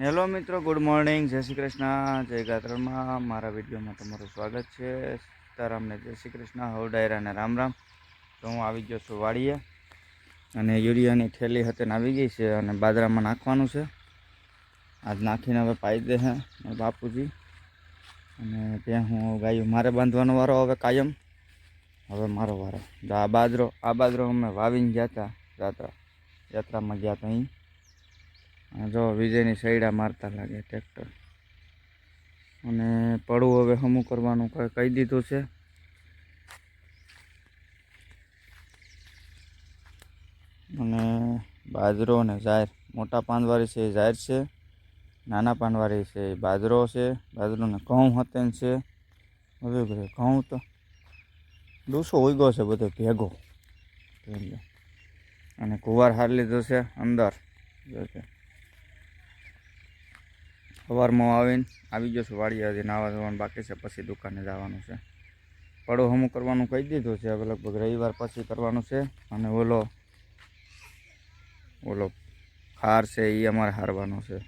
Hello મિત્રો, good morning. જય શ્રી કૃષ્ણ. જય ગાત્રમાં મારા વિડીયોમાં તમારું સ્વાગત છે. સીતારામને જય શ્રી કૃષ્ણ. હવ ડાયરાને રામ રામ. તો હું આવી ગયો છું વાડીએ અને યુરિયાની થેલી હતે આવી ગઈ છે અને બાજરામાં નાખવાનું છે. આજ નાખીને હવે પાઈ દે છે બાપુજી. અને ત્યાં હું ગાયું મારે બાંધવાનો વારો હવે કાયમ. હવે મારો વારો. આ બાજરો આ બાજરો અમે વાવીને ગયા હતા. યાત્રા યાત્રામાં ગયા હતા અહીં. જો વિજયની સૈડા મારતા લાગે ટ્રેક્ટર. અને પડવું હવે હમું કરવાનું કહી દીધું છે. અને બાજરો અને જાહેર, મોટા પાનવારી છે એ જાહેર છે. નાના પાનવારી છે એ બાજરો છે. બાજરો ને ઘઉં હતેન છે. બધું કરે ઘઉં તો ડૂસો ઉગ્યો છે બધો ભેગો. અને કુવાર હાર લીધો છે અંદર. જો કે સવારમાં આવીને આવી જશું વાડીએ, હજી નાવા ધોવાનું બાકી છે, પછી દુકાને જવાનું છે. પડો હમું કરવાનું કહી દીધું છે, હવે લગભગ રવિવાર પછી કરવાનું છે, અને ઓલો ઓલો ખાર છે એ અમારે હારવાનો છે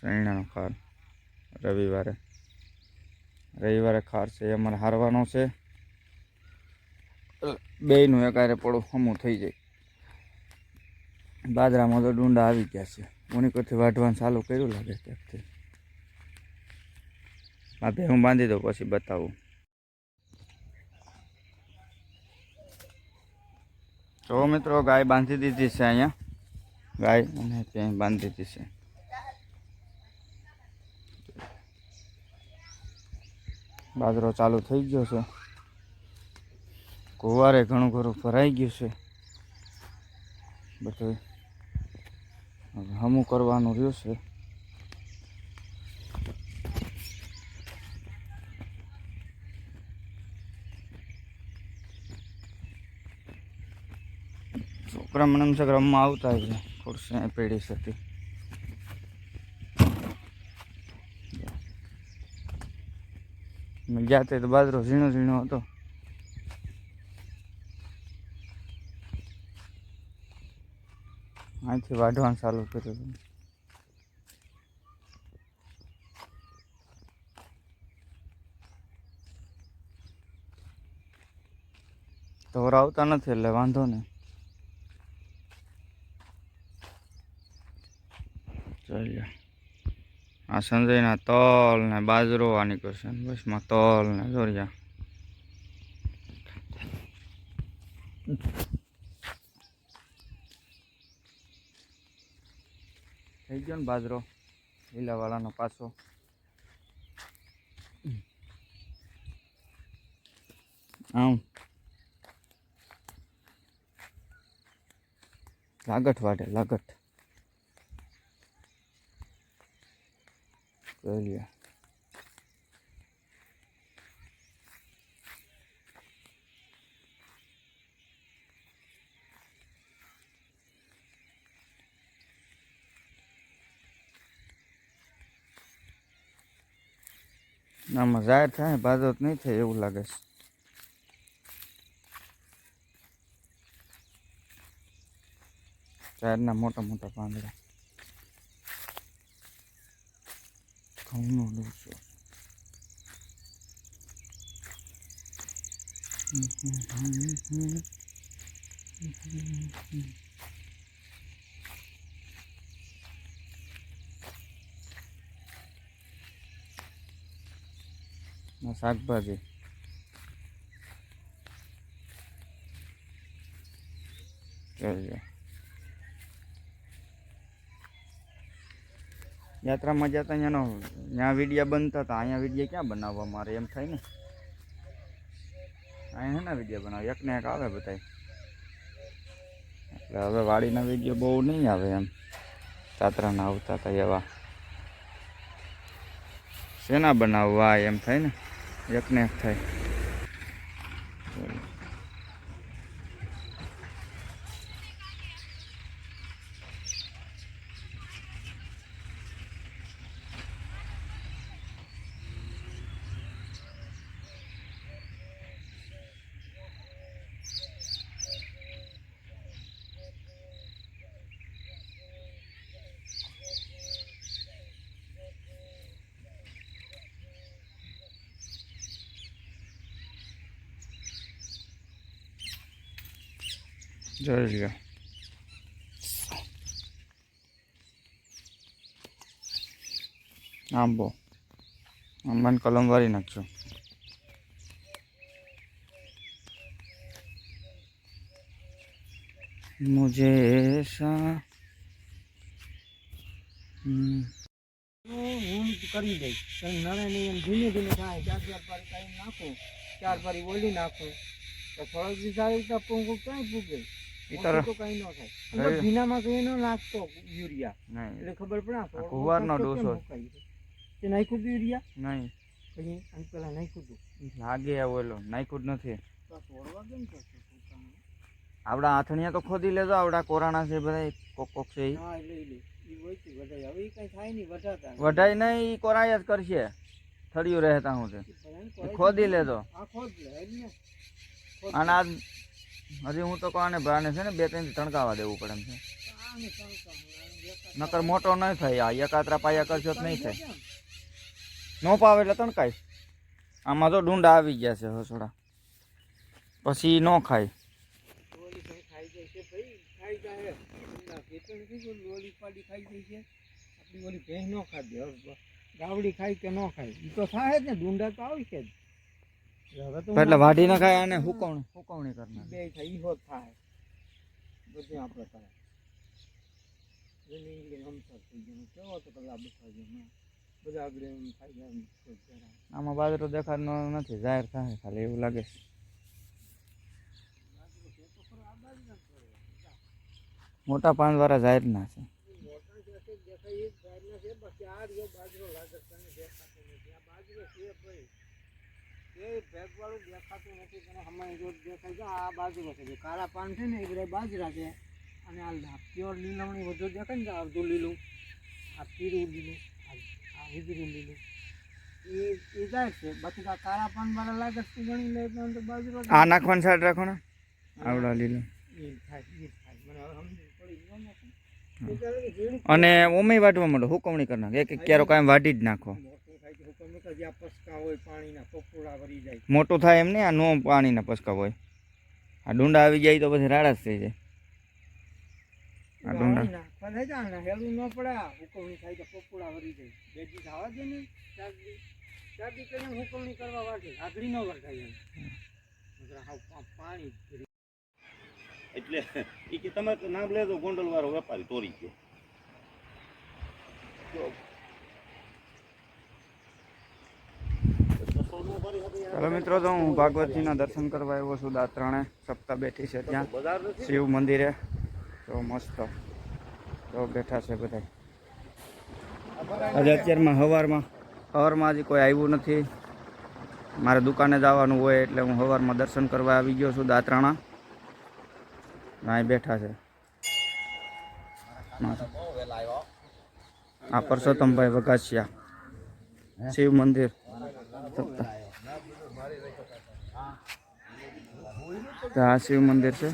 શૈણાનો ખાર, રવિવારે. રવિવારે ખાર છે એ અમારે હારવાનો છે. બેયનું એકારે પડું હમું થઈ જાય. બાજરામાં તો ડુંડા આવી ગયા છે. મોનિકોથી વાઢવાનું ચાલુ કર્યું લાગે ત્યારથી આ હું બાંધી દઉં પછી બતાવું. તો મિત્રો, ગાય બાંધી દીધી છે અહીંયા. ગાય અને ત્યાં બાંધી દીધી છે. બાજરો ચાલુ થઈ ગયો છે. કુવારે ઘણું ઘણું ભરાઈ ગયું છે. બધું હમું કરવાનું રહ્યું છે. છોકરા મને એમ છે કે રમવા આવતા છે. ખુરશી પેઢી હતી ગયા તો બાજરો ઝીણો ઝીણો હતો. અહીંથી વાઢવાનું ચાલુ કર્યું ઢોર આવતા નથી એટલે વાંધો નહીં. ચાલ્યા. આ સંજયના તલ ને બાજરો આ નીકળશે. બસમાં તલ ને જોરિયા થઈ ગયો ને બાજરો લીલાવાળાનો પાછો. આમ. લાગટ વાટે લાગટ. જોઈએ આમાં જાહેર થાય, ભાજપ નહીં થાય એવું લાગે છે. જાહેરના મોટા મોટા પાંદડા. ઘઉંનો ડૂચો ના શાકભાજી. યાત્રામાં જતા અહીંયાનો ત્યાં વિડીયા બનતા હતા. અહીંયા વિડીયા ક્યાં બનાવવા મારે? એમ થાય ને. અહીંયા ના વીડિયો બનાવ? એક ને એક આવે બધા એટલે હવે વાડીના વીડિયો બહુ નહીં આવે એમ. જાત્રાના આવતા હતા એવા. શેના બનાવવા એમ થાય ને? એક ને એક થાય. जय आम हाँ, बो। अम्बन कलम वाली नक्शो। मुझे ऐसा करी दे तर नरे ने धीमे धीमे जाए चार चार बारी टाइम नाखो चार बारी ओली नाखो तो थोड़ा सी जाए तो पुंगो क्या पुगे આપડા આથણિયા તો ખોદી લેજો આવડા કોરાણા છે બધા કોક કોક છે થાય નહીં. વઢાઈ કોરાય જ કરશે. થળિયું રહેતા હું છે. ખોદી લેજો. અને આ હજી હું તો કોને ભાને છે ને બે ત્રણ તણકાવા દેવું પડે એમ છે. નકર મોટો નહીં થાય, આ એકાત્રા પાયા કરશો તો નહીં થાય? નો પાવે એટલે તણકાય. આમાં તો ડુંડા આવી ગયા છે હસોડા. પછી નો ખાય. ગાવડી ખાય કે ન ખાય? એ તો થાય જ ને, ડુંડા તો આવી છે. જ એટલે વાઢી ના ખાય અને હુકવણી. હુકવણી કરનાર. બે થાય ઈ હોત થાય. બધું આપણે કરે હમસર થઈ ગયું. કેવો તો કલા છે બધા આગળ એમ થાય. આમાં બાજરો દેખાડનો નથી જાહેર થાય ખાલી એવું લાગે છે. મોટા પાન વાળા જાહેર ના છે. મોટા જે છે દેખાય એ જ ગાયના છે બાકી આ રહ્યો બાજરો લાગે તને આ બાજરો છે ભાઈ. એ ભેગવાળું દેખાતું નથી તને હમણાં જો દેખાય છે આ બાજરો છે. કાળા પાન છે ને એ બધા બાજરા છે. અને આ પ્યોર લીલવણી વધુ દેખાય ને અડધું લીલું આ પીળું લીલું આ- લીલું. એ એ જાય છે. બાકી આ કાળા પાન વાળા લાગે છે ગણી લે તો બાજરો આ નાખવાનું સાઈડ રાખો ને આવડા લીલું. એ થાય એ થાય. મને હવે સમજ પડી ગયો ને એ ચાલે કે ઝીણું અને ઓમે વાટવા માંડો હુકમણી કરી નાખો. એક એક ક્યારો કાંઈ વાટી જ નાખો. મોટું થાય કે હુકમ નકર જ્યાં પસકા હોય પાણીના પપોળા વરી જાય. મોટું થાય એમ ને આ નો પાણીના પસકા હોય. આ ડુંડા આવી જાય તો પછી રાડા જ થઈ જાય. આ ડુંડા. વાળી નાખવા થાય હેલું ન પડે આ થાય તો પપોળા વરી જાય. બે દી દે ને ચાર દી કરીને હુકવણી કરવા વાગે. આગળી ન વરખાય એમ. નકર હાવ પા- પાણી એટલે એ કે તમે તો નામ લેજો ગોંડલ વાળો વેપારી તોરી ગયો. ચાલો મિત્રો, તો હું ભાગવતજીના દર્શન કરવા આવ્યો છું. દાત્રણે સપ્તાહ બેઠી છે ત્યાં. શિવ મંદિરે. તો મસ્ત. તો બેઠા છે બધા. આજે અત્યારમાં સવારમાં સવારમાં હજી કોઈ આવ્યું નથી. મારે દુકાને જવાનું હોય એટલે હું સવારમાં દર્શન કરવા આવી ગયો છું દાત્રાણા અહીં બેઠા છે. આ પરસોત્તમભાઈ વઘાસિયા. શિવ મંદિર સપ્તાહ તો આ શિવ મંદિર છે.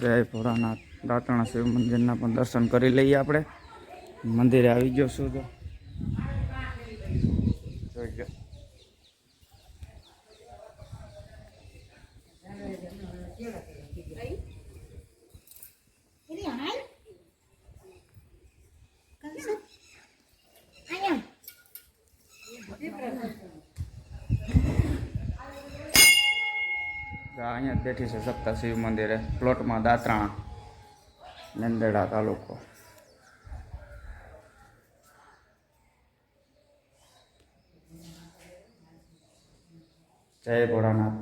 જય ભોળાનાથ. દાંતણા શિવ મંદિરના પણ દર્શન કરી લઈએ આપણે. મંદિરે આવી ગયો છું તો જોઈ લો. Ini hai. Kasih. Ayam. તો અહીંયા બેઠી છે સપ્તા શિવ મંદિરે, પ્લોટમાં દાતરાણા, નંદેડા તાલુકો. જય ભોળાનાથ.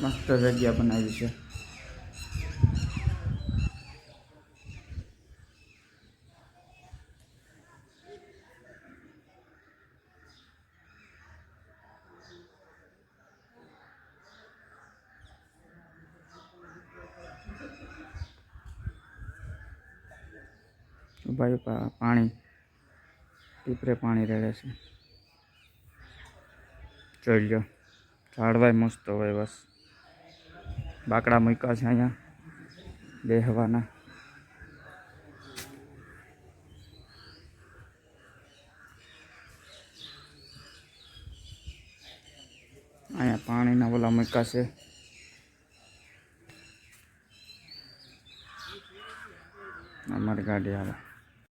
મસ્ત જગ્યા બનાવી છે. ભાઈ પાણી, પીપરે પાણી રેડે છે. જોઈ લો ઝાડવાય મસ્ત હોય બસ. બાકડા મૂક્યા છે અહીંયા, બેહવાના. અહીંયા પાણીના ઓલા મૂક્યા છે. અમારી ગાડી આવે.